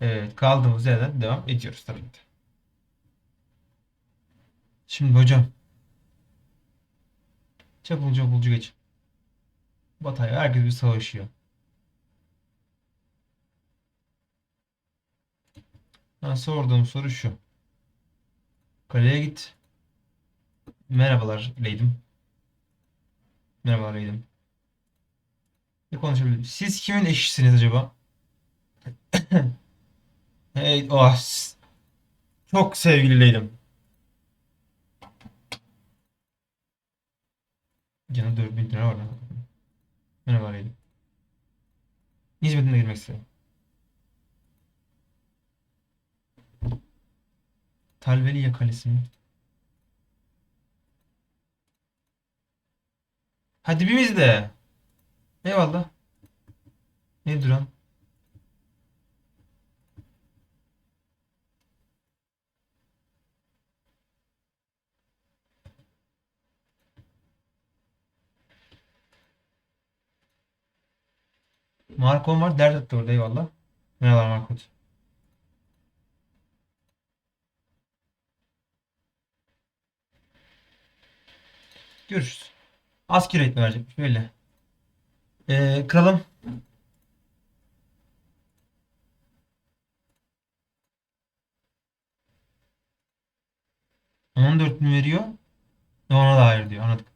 Evet kaldığımız yerden devam ediyoruz tabii ki. Şimdi hocam. Çapulcu çapulcu geç. Batay herkes bir savaşıyor. Ben sorduğum soru şu. Kaleye git. Merhabalar Leydim. Merhabalar Leydim. Ne konuşabilirim? Siz kimin eşisiniz acaba? Hey, oh, çok sevgili Leydim. Canım 4000 lira var. Merhaba Leydim. Hizmetine girmek istedim. Talveliye Kalesi mi? Hadi dibimiz de. Eyvallah. Ne duran? Markon var. Dert etti orada eyvallah. Merhabalar Markot. Görüşürüz. Asker eğitimi verecekmiş belli. Ee, kralım. On dört mü veriyor? Ve Ona da hayır diyor. Anladık.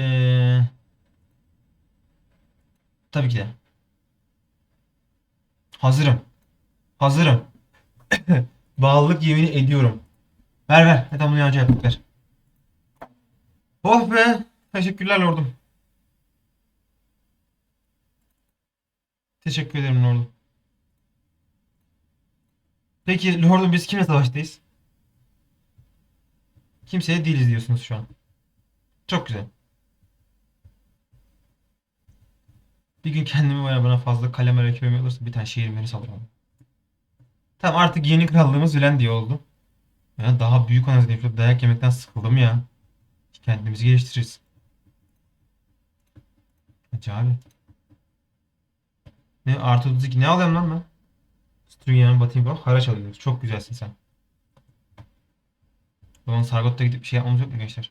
Ee, tabii ki de. Hazırım. Hazırım. Bağlılık yemini ediyorum. Ver ver. Hadi bunu yaptık ver. Oh be. Teşekkürler lordum. Teşekkür ederim lordum. Peki lordum biz kimle savaştayız? Kimseye değiliz diyorsunuz şu an. Çok güzel. Bir gün kendimi bana bana fazla kalem öykümü olursa bir tane şehir alırım. ama. Tamam artık yeni krallığımız Ülendiye oldu. Ya daha büyük anasını yapıp dayak yemekten sıkıldım ya. Kendimizi geliştiririz. Hacı abi. Ne artı 32 ne alıyorum lan ben? Strüngen'in batayım bak haraç alıyoruz. Çok güzelsin sen. Zaman Sargot'ta gidip bir şey yapmamız yok mu gençler?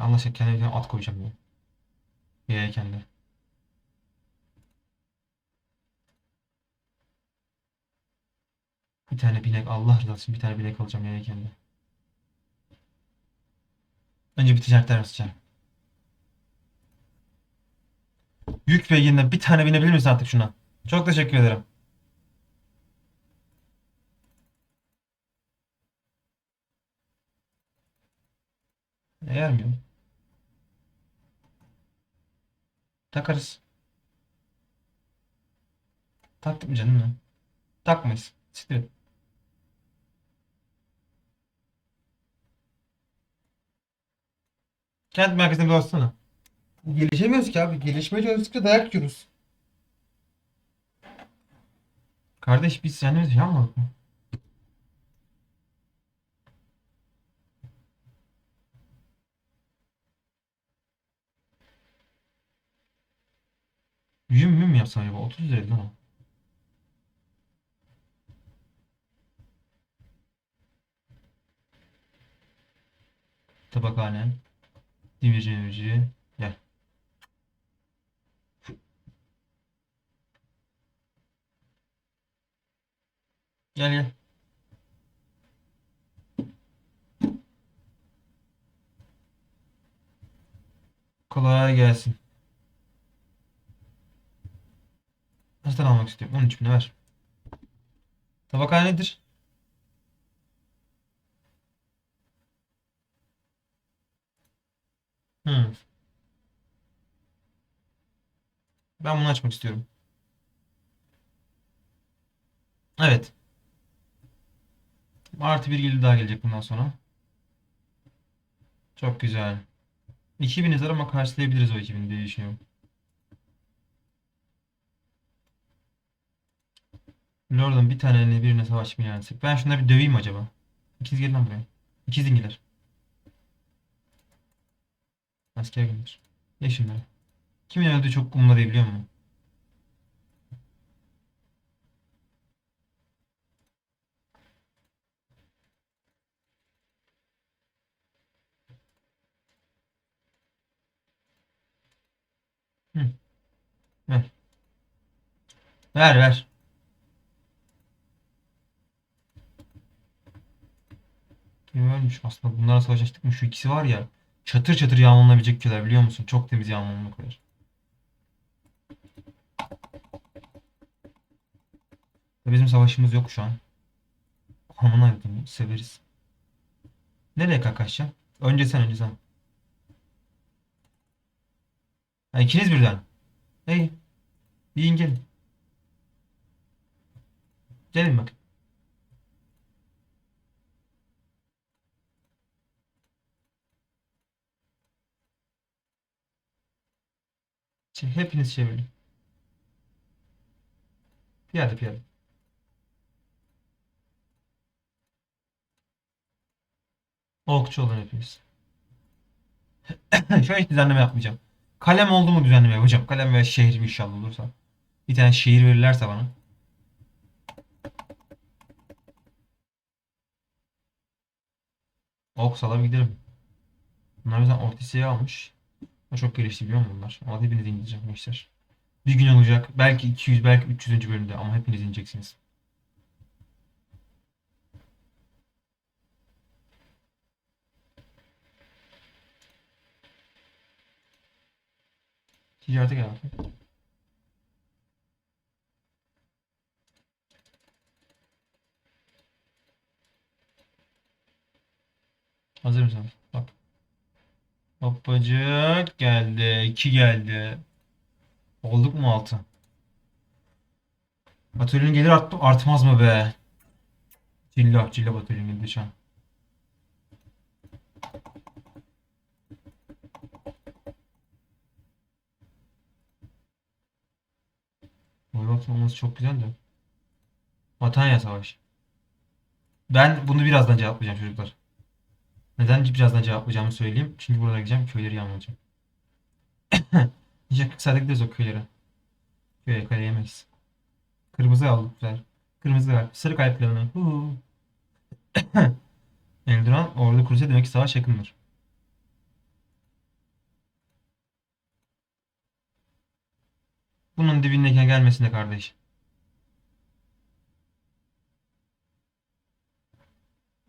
Allah aşkına kendime at koyacağım ya. Yayken de. Bir tane binek Allah rızası için bir tane binek alacağım yayken de. Önce bir ticaretler basacağım. Yük beygirinden bir tane binebilir misin artık şuna? Çok teşekkür ederim. Eğer mi? Takarız. Taktık mı canım ya? Takmayız. Siktir. Kent merkezine bir baksana. Gelişemiyoruz ki abi. Gelişmeye çalıştıkça dayak yiyoruz. Kardeş biz kendimiz yapmadık mı? Yüm mü mü yapsam acaba? 30 liraydı lan o. Tabakhane. Demirci demirci. Gel. Gel gel. Kolay gelsin. Tane almak istiyorum? 13 bin ver. Tabakhane nedir? Hmm. Ben bunu açmak istiyorum. Evet. Artı bir gelir daha gelecek bundan sonra. Çok güzel. 2000 yazar ama karşılayabiliriz o 2000 diye düşünüyorum. Lord'un bir taneyle birine savaş mı yensek? Ben şunları bir döveyim acaba. İkiz gel lan buraya. İkizin gider. Asker gönder. Ye. Kimin öldüğü çok umla değil biliyor musun? Hı. Ver. Ver ver. Ölmüş? Aslında bunlarla savaştık mı? Şu ikisi var ya. Çatır çatır yağmalanabilecek köyler biliyor musun? Çok temiz koyar. Bizim savaşımız yok şu an. Aman aydın severiz. Nereye kaklaşacağım? Önce sen önce sen. Ha, ikiniz birden. Hey. Yiyin gelin. Gelin bak. Hepiniz çevirin. Piyade piyade. Okçu olun hepiniz. Şu hiç düzenleme yapmayacağım. Kalem oldu mu düzenleme yapacağım. Kalem veya şehrim inşallah olursa. Bir tane şehir verirlerse bana. Ok salam giderim. Bunlar bizden ortisiye almış. Çok gelişti biliyor musun bunlar? Ama hepinizi indireceğim gençler. Bir gün olacak. Belki 200 belki 300. bölümde ama hepiniz ineceksiniz. Ticarete gel bakayım. Hazır mısın? Bak. Hoppacık geldi. 2 geldi. Olduk mu 6? Atölyenin gelir arttı, artmaz mı be? Cilla, Cilla Batölyenin geldi şu an. Boybat'ın olması çok güzel de. Vatanya Savaşı. Ben bunu birazdan cevaplayacağım çocuklar. Neden birazdan cevaplayacağımı söyleyeyim. Çünkü burada gideceğim köyleri yağmalayacağım. Nice 40 saate gideriz o köylere. Köye kale yemeyiz. Kırmızı aldık güzel. Kırmızı kalp. Sarı kalplerine. Huu. Eldiran orada kurulsa demek ki savaş yakındır. Bunun dibindeyken gelmesin de kardeş.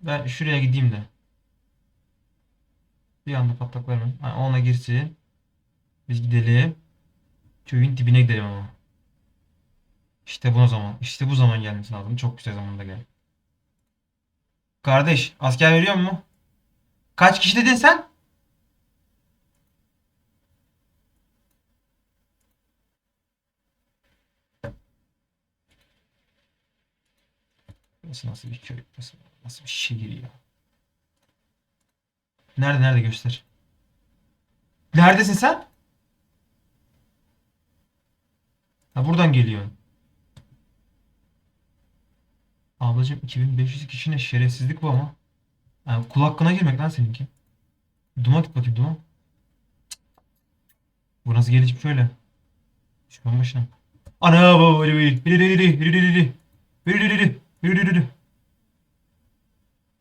Ben şuraya gideyim de. Bir anda patlak verme. Ha, ona girsin. Biz gidelim. Köyün dibine gidelim ama. İşte bu zaman. İşte bu zaman gelmesi lazım. Çok güzel zamanda gel. Kardeş, asker veriyor mu? Kaç kişi dedin sen? Burası nasıl bir köy? Burası nasıl bir şehir ya? Nerede nerede göster. Neredesin sen? Ha buradan geliyorsun. Ablacığım 2500 kişi ne şerefsizlik bu ama. Yani kul hakkına girmek lan seninki. Duma git bakayım Duma. Bu nasıl gelişmiş öyle? Şu başına. Ana bu öyle bir. Hadi hadi hadi hadi hadi hadi hadi hadi hadi hadi hadi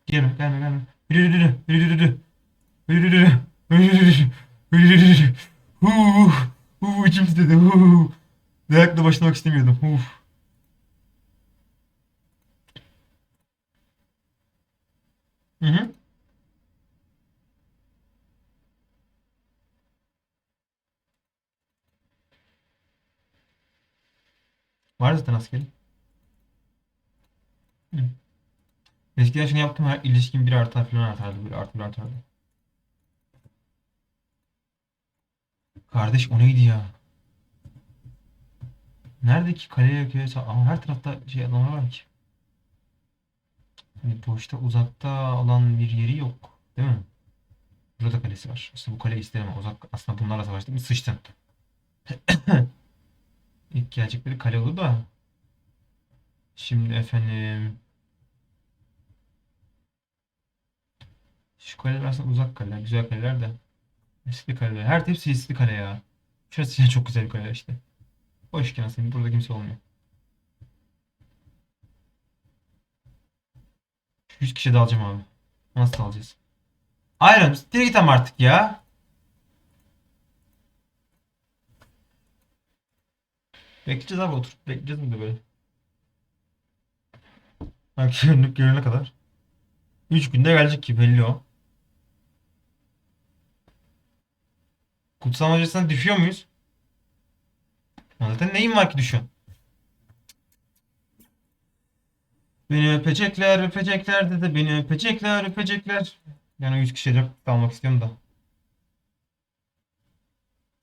Gelme gelme gelme. Hadi hadi hadi hadi Huuu. Huuu içim istedi. Huuu. Dayakla başlamak istemiyordum. Uf. Hı hı. Var zaten askeri. Hı. Eskiden şunu yaptım her ilişkin bir artar falan artardı. Bir artı bir artardı. Kardeş o neydi ya? Nerede ki kaleye köye ama her tarafta şey adamlar var ki. Hani boşta uzakta olan bir yeri yok. Değil mi? Burada da kalesi var. Aslında bu kale isterim. Uzak, aslında bunlarla savaştık. Bir sıçtın. İlk gelecekleri kale oldu da. Şimdi efendim. Şu kaleler aslında uzak kaleler. Güzel kaleler de. Riskli kaleler. Her hepsi riskli kale ya. Şurası yine çok güzel bir kale işte. Hoş geldin. Burada kimse olmuyor. 100 kişi de alacağım abi. Nasıl alacağız? Iron, direkt git ama artık ya. Bekleyeceğiz abi oturup bekleyeceğiz mi de böyle. Belki günlük gelene kadar. 3 günde gelecek ki belli o. Kutsal Macaristan'a düşüyor muyuz? Zaten neyin var ki düşüyorsun? Beni öpecekler, öpecekler dedi. Beni öpecekler, öpecekler. Yani 100 kişiye almak istiyorum da.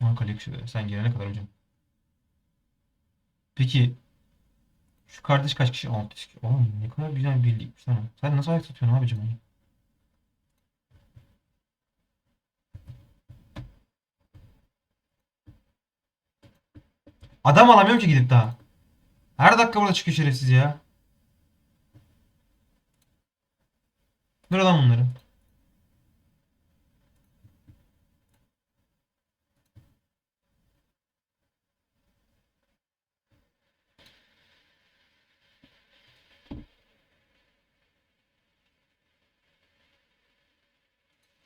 Ankara yakışıyor. Sen gelene kadar hocam. Peki şu kardeş kaç kişi? 6 kişi. Oğlum ne kadar güzel bir birlikmiş lan. Sen nasıl ayak tutuyorsun abicim? Adam alamıyorum ki gidip daha. Her dakika burada çıkıyor şerefsiz ya. Dur lan bunları.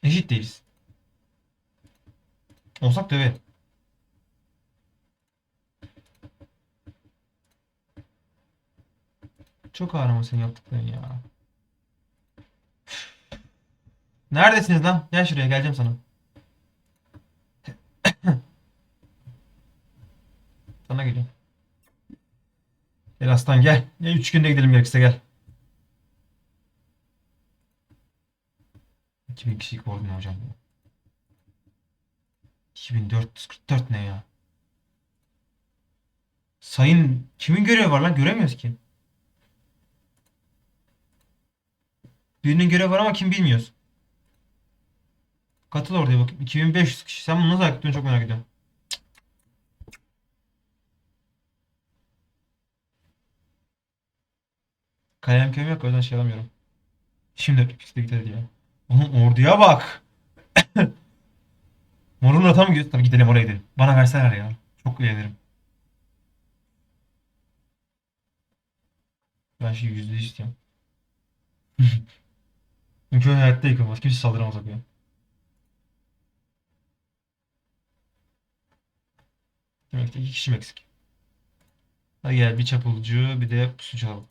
Eşit değiliz. Olsak da Çok ağır ama senin yaptıkların ya. Neredesiniz lan? Gel şuraya geleceğim sana. Sana geliyorum. Gel aslan gel. Gel 3 günde gidelim gerekirse gel. 2000 kişilik ordu ne hocam bu? 2444 ne ya? Sayın kimin görevi var lan? Göremiyoruz ki. Birinin görevi var ama kim bilmiyoruz. Katıl oraya bakayım. 2500 kişi. Sen bunu nasıl ayıklıyorsun çok merak ediyorum. Kalem köyüm yok o yüzden şey alamıyorum. Şimdi piste gider ya. Oğlum orduya bak. Morunla tam gidiyoruz. Tabii gidelim oraya gidelim. Bana verseler ya. Çok eğlenirim. Ben şu yüzde istiyorum. Çünkü hayatta yıkılmaz. Kimse saldıramaz o ya. Demek ki iki kişi eksik. Hadi gel bir çapulcu bir de pusucu alalım.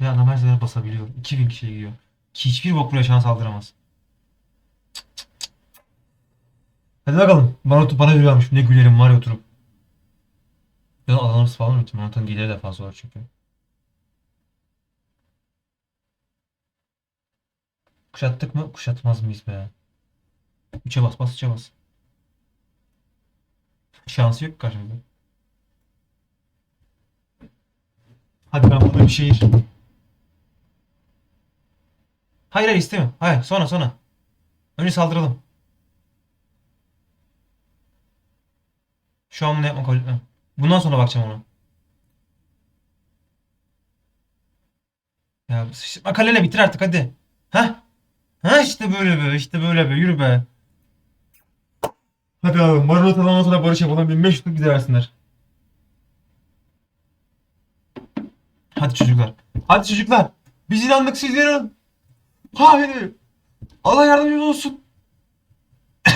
Ve adam her sefer basabiliyor. 2000 kişiye gidiyor. Hiçbir bok buraya şans saldıramaz. Hadi bakalım. Bana bana yürüyormuş. Ne gülerim var ya oturup. Ya da alanımız falan mı? Maraton geliri de fazla var çünkü. Kuşattık mı? Kuşatmaz mıyız be? 3'e bas bas 3'e bas. Şansı yok karşımızda. Hadi ben burada bir şehir. Hayır hayır istemiyorum. Hayır sonra sonra. Önce saldıralım. Şu an bunu yapmak ha. Bundan sonra bakacağım ona. Ya sıçtırma kaleyle bitir artık hadi. Ha? Ha işte böyle be işte böyle be yürü be. Hadi abi Marinota'dan sonra barış yapalım 1500'lük bize versinler. Hadi çocuklar. Hadi çocuklar. Biz inandık siz inanın. Haydi. Allah yardımcımız olsun.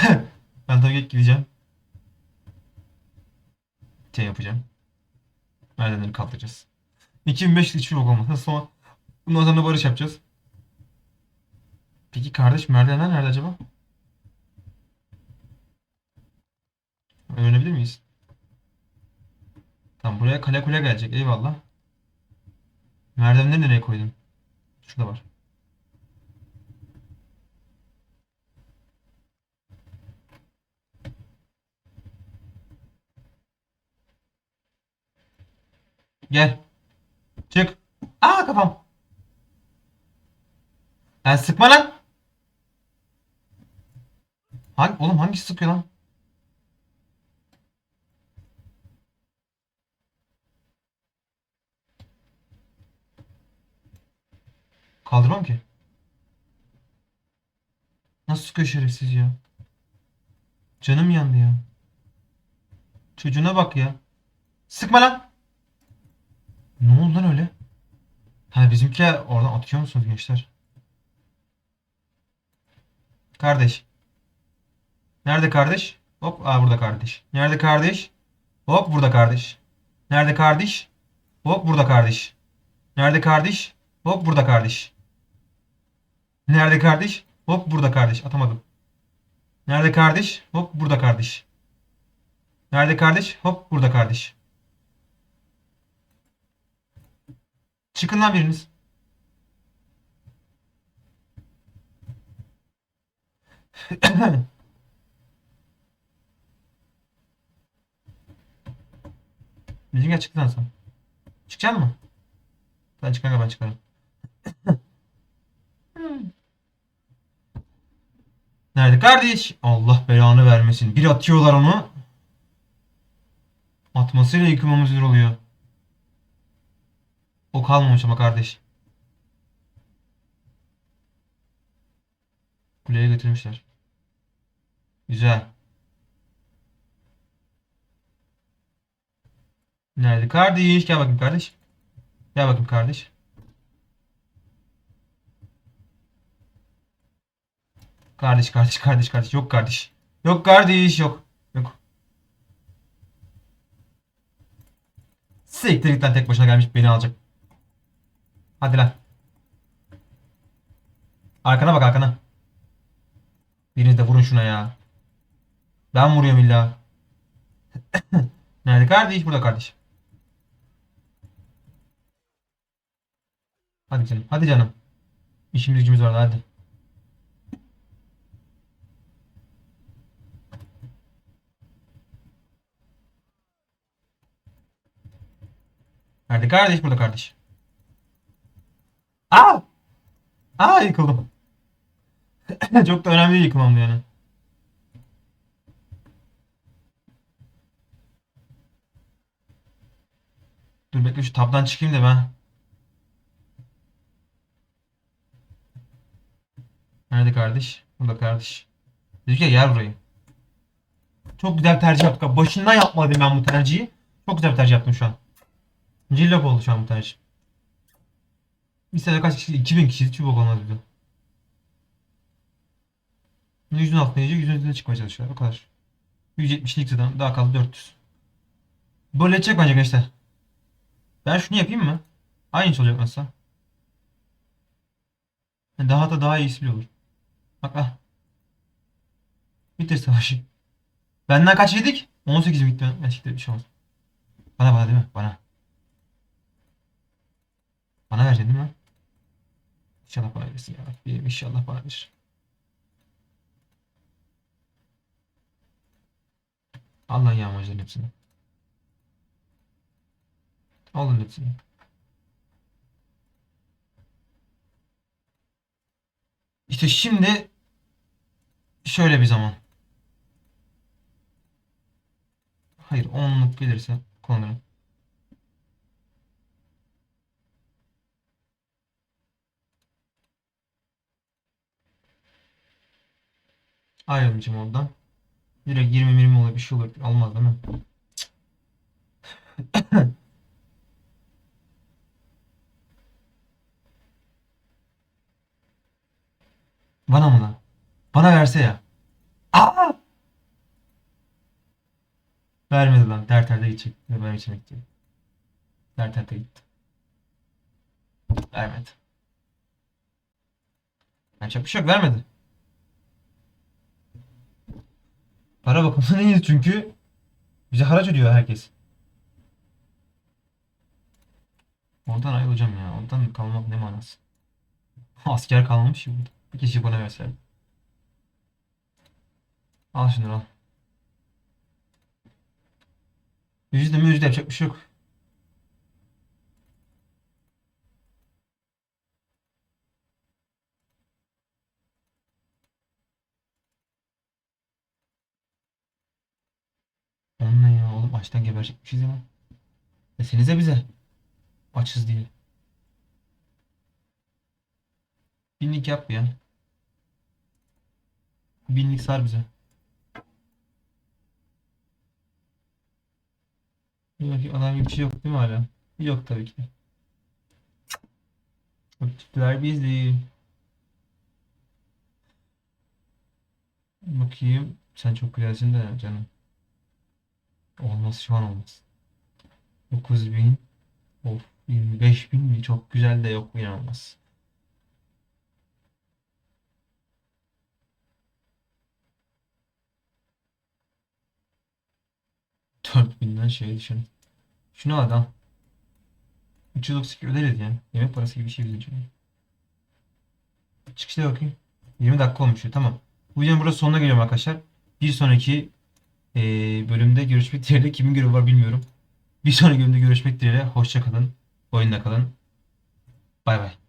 ben tabii gideceğim. Şey yapacağım. Merdivenleri kaldıracağız. 2005 hiçbir bok olmaz. Sonra bundan sonra barış yapacağız. Peki kardeş merdivenler nerede acaba? Öğrenebilir miyiz? Tamam buraya kale kule gelecek. Eyvallah. Merdivenleri nereye koydun? Şurada var. Gel. Çık. Aa kafam. Lan sıkma lan. Hangi, oğlum hangisi sıkıyor lan? Kaldırmam ki. Nasıl sıkıyor şerefsiz ya? Canım yandı ya. Çocuğuna bak ya. Sıkma lan. Ne oldu lan öyle? Ha bizimkiler oradan atıyor musunuz gençler? Kardeş. Nerede kardeş? Hop aa burada kardeş. Nerede kardeş? Hop burada kardeş. Nerede kardeş? Hop burada kardeş. Nerede kardeş? Hop burada kardeş. Nerede kardeş? Hop burada kardeş. Atamadım. Nerede kardeş? Hop burada kardeş. Nerede kardeş? Hop burada kardeş. Çıkın lan biriniz. Bizim gel çık lan sen. Çıkacak mı? Sen çık kanka ben çıkarım. Nerede kardeş? Allah belanı vermesin. Bir atıyorlar onu. Atmasıyla yıkılmamız zor oluyor. O kalmamış ama kardeş. Kuleye götürmüşler. Güzel. Nerede kardeş? Gel bakayım kardeş. Gel bakayım kardeş. Kardeş kardeş kardeş kardeş. Yok kardeş. Yok kardeş yok. Yok. Siktir git lan tek başına gelmiş beni alacak. Hadi lan. Arkana bak arkana. Biriniz de vurun şuna ya. Ben vuruyorum illa. Nerede kardeş? Burada kardeş. Hadi canım. Hadi canım. İşimiz gücümüz var hadi. Nerede kardeş? Burada kardeş. Aa! Aa yıkıldım. Çok da önemli yıkılmam yani. Dur bekle şu tabdan çıkayım da ben. Nerede kardeş? Burada kardeş. Ya gel burayı. Çok güzel tercih yaptık. Başından yapmadım ben bu tercihi. Çok güzel bir tercih yaptım şu an. Cillop oldu şu an bu tercih. Bir kaç kişi? 2000 kişi çubuk olmaz bir de. Yüzün altına yiyecek, yüzün üzerine çıkmaya çalışıyor. O kadar. 170'lik zaten daha kaldı 400. Böyle edecek bence gençler. Ben şunu yapayım mı? Aynısı olacak nasılsa. Daha da daha iyisi bile olur. Bak ah. Bitir savaşı. Benden kaç yedik? 18 mi gitti? Gerçekten bir şey olmaz. Bana bana değil mi? Bana. Bana vereceksin değil mi? İnşallah bana verirsin ya. Bir inşallah bana verir. Al lan yağmacıların hepsini. Alın hepsini. İşte şimdi şöyle bir zaman. Hayır onluk gelirse kullanırım. Ayrılmayacağım oradan. Direkt 20 20 olur bir şey olur. Almaz değil mi? Bana mı lan? Bana verse ya. Aa! Vermedi lan. Dert elde gidecek. Benim için gitti. Dert elde gitti. Vermedi. Yapacak bir şey yok. Vermedi. Para bakımından iyiyiz çünkü bize haraç ödüyor herkes. Oradan ayrılacağım ya. Oradan kalmak ne manası? Asker kalmamış ya burada. Bir kişi bana verse. Al şunu al. Yüzde mi yüzde yapacak bir şey yok. Onun ne ya oğlum açtan geberecekmişiz ya. Desenize bize. Açız diye. Binlik yap ya. Binlik sar bize. Adam gibi bir şey yok değil mi hala? Yok tabii ki. Öptüler bizi. Bakayım. Sen çok güzelsin de canım. Olmaz şu an olmaz. 9000 Of 25.000 mi? Çok güzel de yok inanılmaz. 4000'den şey düşün. Şunu al al. 332 öderiz yani. Yemek parası gibi bir şey bizim için. Çıkışta bakayım. 20 dakika olmuş. Tamam. Bu videonun burada sonuna geliyorum arkadaşlar. Bir sonraki eee, bölümde görüşmek dileğiyle. Kimin görevi var bilmiyorum. Bir sonraki bölümde görüşmek dileğiyle. Hoşça kalın. Oyunda kalın. Bay bay.